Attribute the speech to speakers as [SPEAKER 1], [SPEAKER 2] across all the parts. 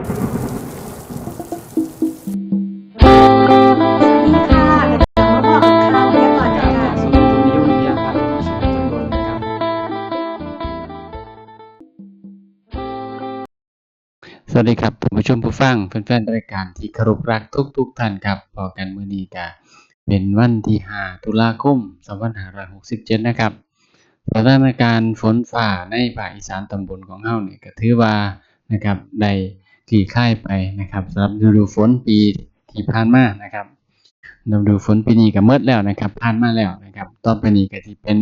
[SPEAKER 1] สวัสดีครับข่าวพยากรณ์อากาศ
[SPEAKER 2] สมุทรนิยมวิทยาภาคตะวันออกเฉียงเหนือตอนบนนะครับสวัสดีครับท่านผู้ชมผู้ฟังแฟนๆรายการที่คารพรักทุกทุกๆท่านครับพอกันมือนี้ก็เป็นวันที่ 5 ตุลาคม 2567 นะครับสถานการณ์ฝนฟ้าในภาคอีสานตำบลของเฮานี่ก็ถือว่านะครับได้ คลี่คลายไปนะครับสำหรับฤดูฝนปีที่ผ่านมานะครับฤดูฝนปีนี้ก็หมดแล้วนะครับ ผ่านมาแล้วนะครับต่อไปนี้ก็สิเป็น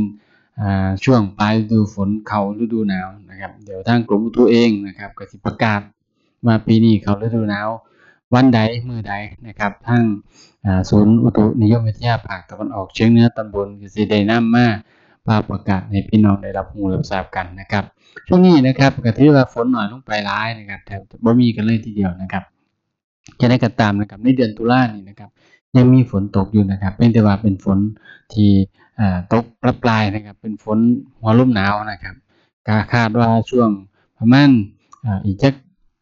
[SPEAKER 2] อ่าช่วงปลายฤดูฝนเขาฤดูหนาวนะครับ เดี๋ยวทางกรมอุตุเองนะครับก็สิประกาศว่าปีนี้เขาฤดูหนาววันใดมือใดนะครับทางอ่าศูนย์อุตุนิยมวิทยาภาคตะวันออกเฉียงเหนือตอนบนก็สิได้นำมา มาประกาศให้พี่น้องได้รับรู้รับทราบกันนะครับ ช่วงนี้นะครับก็ถือว่าฝนหน้อยลงไปหลายนะครับแทบจะบ่มีกันเลยทีเดียวนะครับ จะได้ก็ตามนะครับในเดือนตุลานี่นะครับยังมีฝนตกอยู่นะครับเพียงแต่ว่าเป็นฝนที่ตกประปรายนะครับ เป็นฝนหัวลมหนาวนะครับก็คาดว่าช่วงประมาณอีกจัก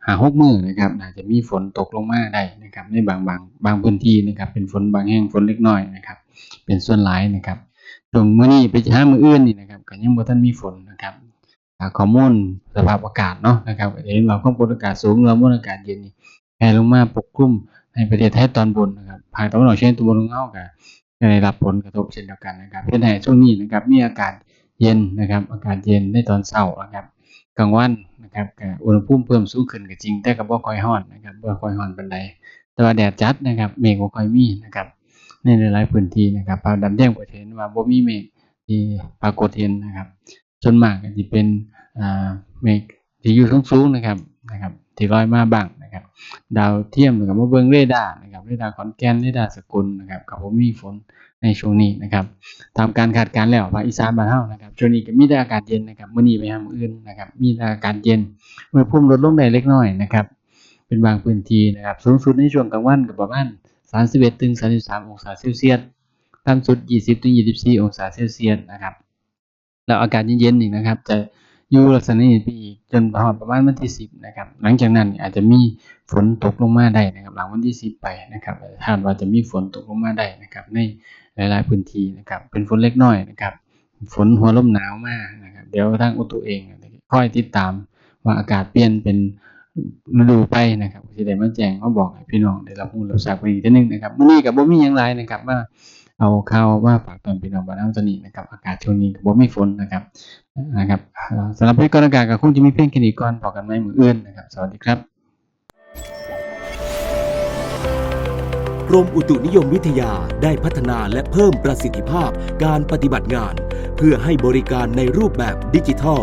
[SPEAKER 2] หาหกมือนะครับอาจจะมีฝนตกลงมาได้นะครับในบางบางบางพื้นที่นะครับ เป็นฝนบางแห่งฝนเล็กน้อยนะครับ เป็นส่วนหลายนะครับ วงมื้อนี้ไปหามื้ออื่นนี่นะครับก็ยังบ่ทันมีฝนนะครับข้อมูลสภาพอากาศเนาะนะครับจะเห็นว่าความกดอากาศสูงหรือว่ามวลอากาศเย็นนี่แผ่ลงมาปกคลุมในประเทศไทยตอนบนนะครับภาคตะวันออกเฉียงเหนือตอนบนของเราก็ได้รับผลกระทบเช่นเดียวกันนะครับเพื่อให้ช่วงนี้นะครับมีอากาศเย็นนะครับ อากาศเย็นในตอนเช้านะครับกลางวันนะครับอุณหภูมิเพิ่มสูงขึ้นก็จริงแต่ก็บ่ค่อยร้อนนะครับบ่ค่อยร้อนปานใดแต่ว่าแดดจัดนะครับเมฆบ่ค่อยมีนะครับ ในหลายๆพื้นที่นะครับภาพดำแดงก็จะเห็นว่าบ่มีเมฆที่ปรากฏเห็นนะครับส่วนมากก็สิเป็นเมฆที่อยู่สูงๆนะครับนะครับที่ลอยมาบ้างนะครับ ดาวเทียมแล้วก็มาเบิงเรดาร์นะครับเรดาร์ขอนแก่นเรดาร์สกุลนะครับก็บ่มีฝนในช่วงนี้นะครับตามการคาดการณ์แล้วภาคอีสานบ้านเฮานะครับช่วงนี้ก็มีแต่อากาศเย็นนะครับมื้อนี้ไปหามื้ออื่นนะครับมีแต่อากาศเย็นอุณหภูมิลดลงได้เล็กน้อยนะครับ เป็นบางพื้นที่นะครับ สูงสุดในช่วงกลางวันก็ประมาณ 31ถึง33 องศาเซลเซียสต่ำสุด 20ถึง24 องศาเซลเซียสนะครับ แล้วอากาศเย็นๆนี่นะครับ จะอยู่ลักษณะนี้ไปอีกจนฮอดประมาณวันที่ 10 นะครับ หลังจากนั้นอาจจะมีฝนตกลงมาได้นะครับ หลังวันที่ 10 ไปนะครับคาดว่าจะมีฝนตกลงมาได้นะครับ ในหลายๆพื้นที่นะครับ เป็นฝนเล็กน้อยนะครับ ฝนหัวลมหนาวมากนะครับ เดี๋ยวทางอุตุเองค่อยติดตามว่าอากาศเปลี่ยนเป็น ดูไปนะครับสิได้มาแจ้งมาบอกให้พี่น้องได้รับรู้รับทราบกันอีกทีนึงนะครับมื้อนี้ก็บ่มีหยังหลายนะครับว่าเอาข่าวมาฝากตอนพี่น้องบ้านเฮาตอนนี้นะครับอากาศช่วงนี้ก็บ่มีฝนนะครับนะครับสำหรับพยากรณ์อากาศก็คงจะมีเพียงแค่นี้ก่อนพอกันใหม่มื้ออื่นนะครับสวัสดีครับ
[SPEAKER 3] กรมอุตุนิยมวิทยาได้พัฒนาและเพิ่มประสิทธิภาพการปฏิบัติงาน เพื่อให้บริการในรูปแบบดิจิทัล